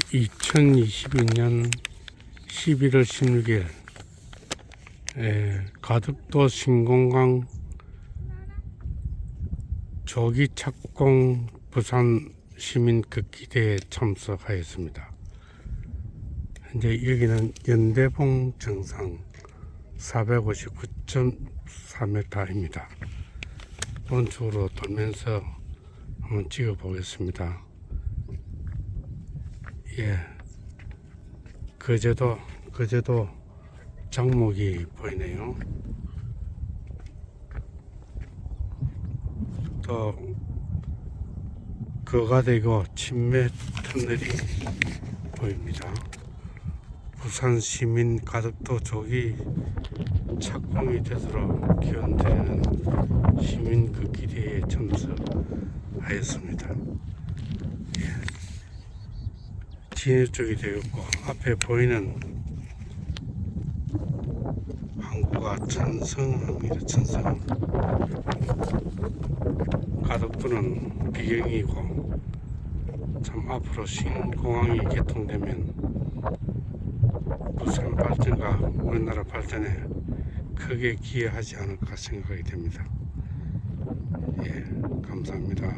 2022년 11월 16일 에, 가덕도 신공강 조기 착공 부산 시민 극기대에 참석하였습니다. 현재 여기는 연대봉 정상 459.4m입니다. 오른쪽으로 돌면서 한번 찍어 보겠습니다. 예. 그제도, 그제도 장목이 보이네요. 또, 그가 되고 침매 터널이 보입니다. 부산 시민 가덕도 조기 착공이 되도록 기원되는 시민 그 길이에 참석하였습니다. 진해 쪽이 되었고 앞에 보이는 항구가 천성항입니다. 천성 가덕도는 비경이고 참 앞으로 신공항이 개통되면 부산 발전과 우리나라 발전에 크게 기여하지 않을까 생각이 됩니다. 예, 감사합니다.